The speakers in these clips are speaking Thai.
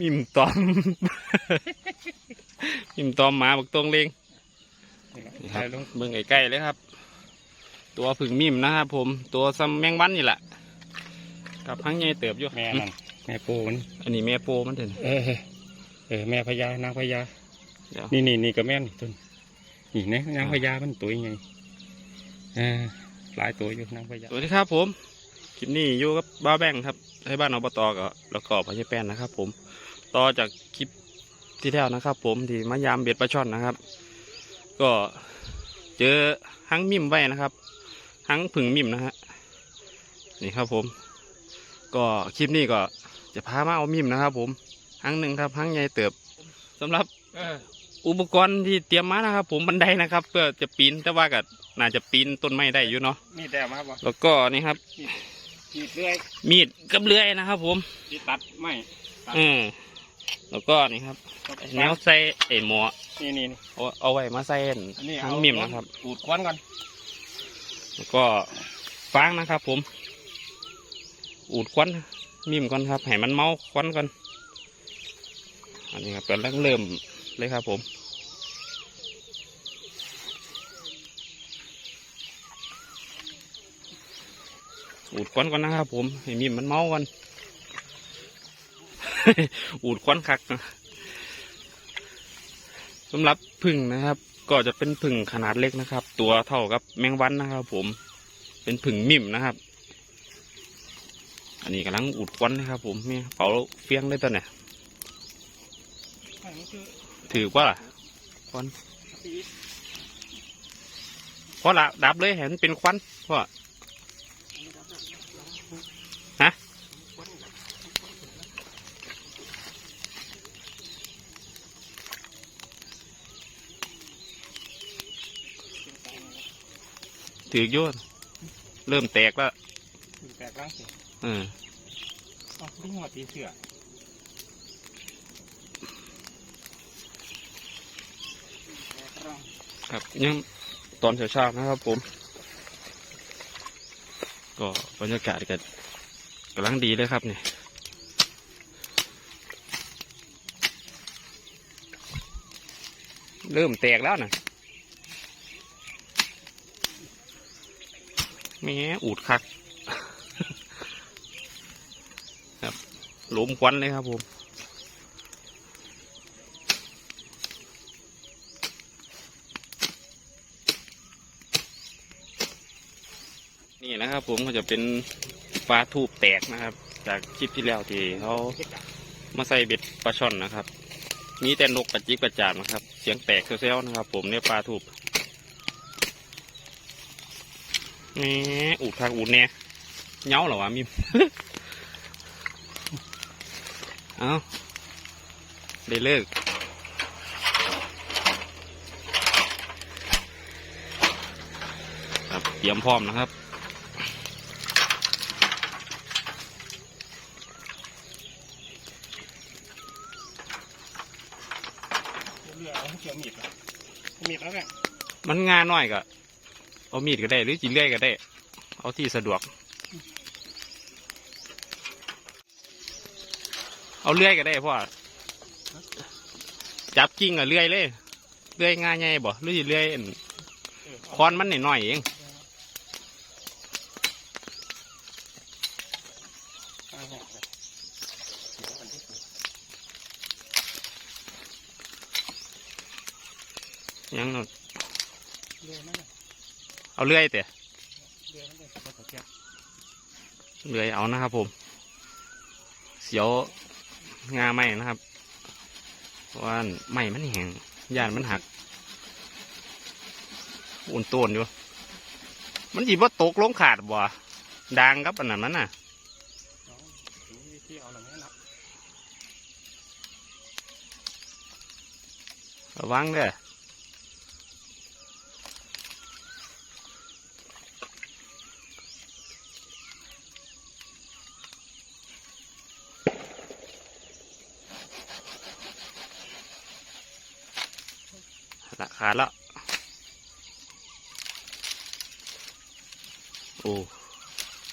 มิมตอมมิมตอมหมาบักตรงเลงนี่ครับถ่ายลงเบิ่งใกล้ๆเลยครับ ตัวผึ่งมิมนะครับผม ตัวซัมแมงวันนี่แหละกับพังใหญ่เติบอยู่แม่นั่นแม่ปูมันอันนี้แม่โปมันเถอะเออเออแม่พญานางพญาเดี๋ยวนี่นี่นี่ก็แม่นนี่ต้นนี่นะนางพญามันตัวยังไงเออหลายตัวอยู่นางพญาสวัสดีครับผมคลิปนี้อยู่กับบ้าวแบงครับ ให้บ้านอบตกับแล้วก็พญาแปนนะครับ ผมต่อจากคลิปที่แล้วนะครับ ผมที่มายามเบ็ดปลาช่อนนะครับ ก็เจอหังมิมไว้นะครับหังผึ่งมิมนะฮะนี่ครับผม ก็คลิปนี้ก็จะพามาเอามิมนะครับ ผมหังหนึ่งครับหังใหญ่เติบสำหรับเอออุปกรณ์ที่เตรียมมานะครับ ผมบันไดนะครับ เพื่อจะปีนแต่ว่าก็น่าจะปีนต้นไม้ได้อยู่เนาะมีแต่มาบ่แล้วก็นี่ครับ ขีดเรื่อยมีดกับเลื่อยนะครับ ผมขีดตัดไม่อืมแล้วก็นี่ครับแนวใส่ไอ้หมอนี่นี่นี่เอาเอาไว้มาใส่อันนี้ทั้เอางมิมนะครับอูดควันก่อนแล้วก็ฟางนะครับ ผม อูดควันมิมก่อนครับให้มันเมาควันก่อน อันนี้ครับกำลังเริ่มเลยครับผม อูดควันก่อนนะครับผมให้มิมมันเมาก่อนอูดควันคักนะสำหรับพึ่งนะครับ ก็จะเป็นพึ่งขนาดเล็กนะครับ ตัวเท่ากับแมงวันนะครับ ผมเป็นพึ่งมิ่มนะครับ อันนี้กำลังอุดควันนะครับ ผมนี่เป่าเฟียงได้ตัวเนี่ยอันนี้คือถือว่าล่ะควันเพราะละดับเลยเห็นเป็นควันเพร ถือโยนเริ่มแตกแล้วแตกร่างสิอืมอ๋อนี่หัวตีเสือแตกร่างครับยังตอนเช้าๆนะครับผม ก็บรรยากาศก็กำลังดีเลยครับเนี่ยเริ่มแตกแล้วนะ แม่อูดคัก ครับหลมควันเลยครับผมนี่นะครับ ผมก็จะเป็นปลาทูบแตกนะครับ จากคลิปที่แล้วที่เขามาใส่เบ็ดปลาช่อนนะครับ มีแต่นกกระจิบกระจาดนะครับ เสียงแตกเซลๆนะครับ ผมเนี่ยปลาทูบ นี่อูดทางอูดเนี่ยเหงาเหรอวะมิมเอาได้เลิกครับเตรียมพร้อมนะครับเรือเอาเกี่ยวมีดแล้วมีดแล้วเนี่ยมันงานน้อยก็ เอามีดก็ได้หรือจีเลื่อยก็ได้ เอาที่สะดวก เอาเลื่อยก็ได้พ่อจับกิ้งกับเลื่อยเลยเลื่อยง่ายไงบ่หรือสิเลื่อยอั่นเออคอนมันหน่อยๆเองเอาเอาเอาเอายังนั่นเรือนั่นน่ะ เอาเลื่อยแต่เรือนั่นเลยขอโทษครับเลื่อยเอานะครับผม เสียวงาไหมนะครับเพราะว่าไหมมันแห้งยานมันหักอุ่นต้นอยู่มันจีว่าตกลงขาดบ่ดังกับอันนั้นมันน่ะน้องถึงวิธีเอาหน่อยนะระวังเด้อ ละขาดแล้วโอ้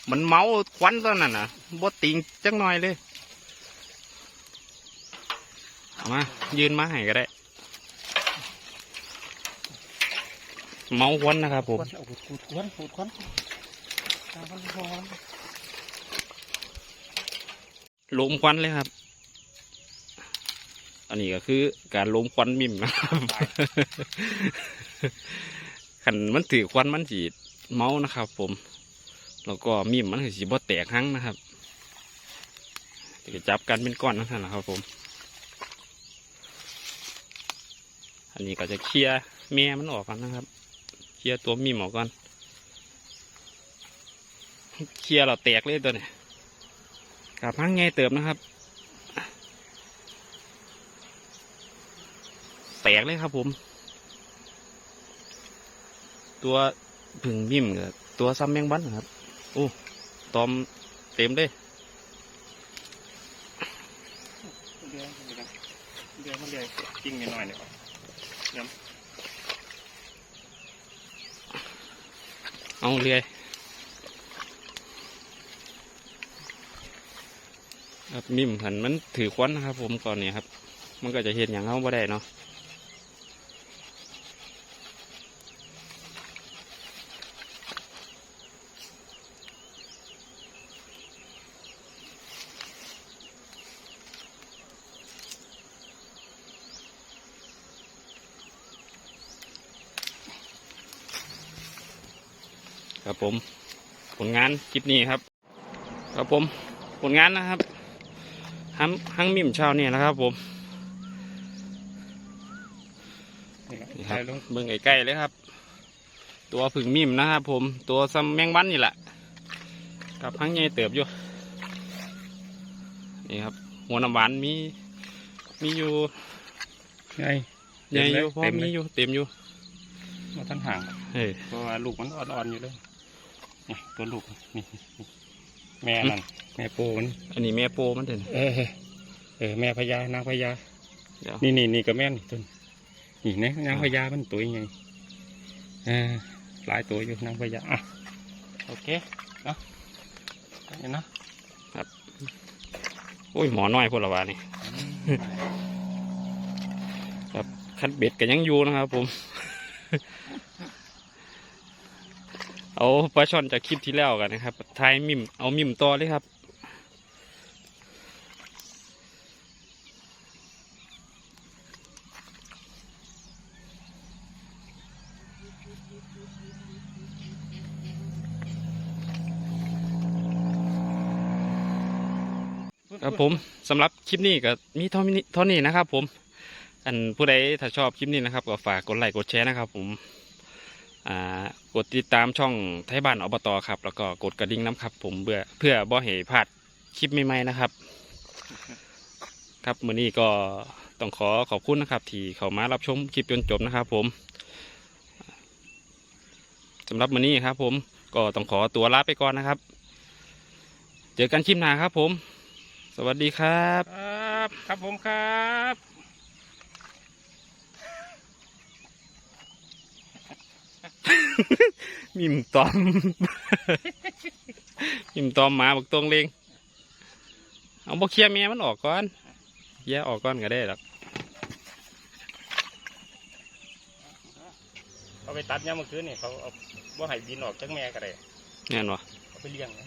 มันเมาควันตอนนั้นน่ะบ่ติงจังหน่อยเลยเอามา ยืนมาให้ก็ได้ เมาควันนะครับผมขวดเอาขวดขวดขวดขวดเอาขวดขวดลมควันเลยครับ อันนี้ก็คือการลมควันมิมนะครับขันมันถือควันมันสีเมานะครับ ผม แล้วก็มิมมันคือสีบ่แตกหั่งนะครับจะจับกันเป็นก้อนนั่นแหละครับ ผม อันนี้ก็จะเคลียร์แม่มันออกกันนะครับ เคลียร์ตัวมิมออกก่อนเคลียร์เราแตกเลยตัวนี้กับพังไงเติมนะครับ แต กเลยครับผม ตัวผึ่งบิ่มกับตัวซ้ำแมงบันนะครับโอ้ตอมเต็มเลยเดี๋ยวเดี๋ยวเดี๋ยวมันเดี๋ยวกิ้งนิดหน่อยเนี่ยเอาเรื่อยครับมิมผันมันถือควันนะครับ ผมก่อนเนี่ยครับ มันก็จะเห็นอย่างเขาบ่ได้เนาะ ครับผม ผลงานคลิปนี้ครับ ครับผมผลงานนะครับฮัมฮังมิมเช้านี่นะครับ ผมนี่ครับใส่ลงเบิ่งใกล้ๆเลยครับ ตัวผึ่งมิมนะครับผมตัวซัมแมงวันนี่แหละกับพังใหญ่เติบอยู่นี่ครับ หัวน้ำหวานมีมีอยู่ไงใหญ่อยู่พอเต็มเลมียอยู่เต็มอยู่มาท่านห่างเฮ้ยเพราะว่าลูกมันอ่อนๆอยู่เลยนี่ ตัวลูกนี่นี่แม่นั่นแม่โปมันอันนี้แม่โปมันเด่นเออเออแม่พญานางพญาเดี๋ยวนี่นี่นี่ก็แม่นต้นนี่นะนางพญามันตัวยังไงเออหลายตัวอยู่นางพญาอะโอเคเนาะเห็นเนาะโอ้ยหมอน้อยพวกละวานี่คันเบ็ดก็ยังอยู่นะครับผม เอาปลาช่อนจากคลิปที่แล้วกันนะครับทายมิมเอามิมต่อเลยครับครับผมสำหรับคลิปนี้ก็มีเท่านี้เท่านี้นะครับ ผม อันผู้ใดถ้าชอบคลิปนี้นะครับก็ฝากกดไลค์กดแชร์นะครับ ผม กดติดตามช่องไทยบ้านอบตครับ แล้วก็กดกระดิ่งน้ำครับ ผมเพื่อเพื่อบ่ให้พลาดคลิปใหม่ๆนะครับ ครับมือนี้ก็ต้องขอขอบคุณนะครับที่เข้ามารับชมคลิปจนจบนะครับ ผมสำหรับมือนี้ครับ ผมก็ต้องขอตัวลาไปก่อนนะครับ เจอกันคลิปหน้าครับ ผม สวัสดีครับ ครับ ครับผมครับ มิมตอมมิมตอมหมาบักตรงเลงเอาบ่เคลียร์แม่มันออกก่อนเคลียร์ออกก่อนก็ได้หรอกเขาไปตัดยามเมื่อคืนนี่เขาเอาบ่ให้บินออกจากแม่ก็ได้แน่นวะเอาไปเลี้ยงนะ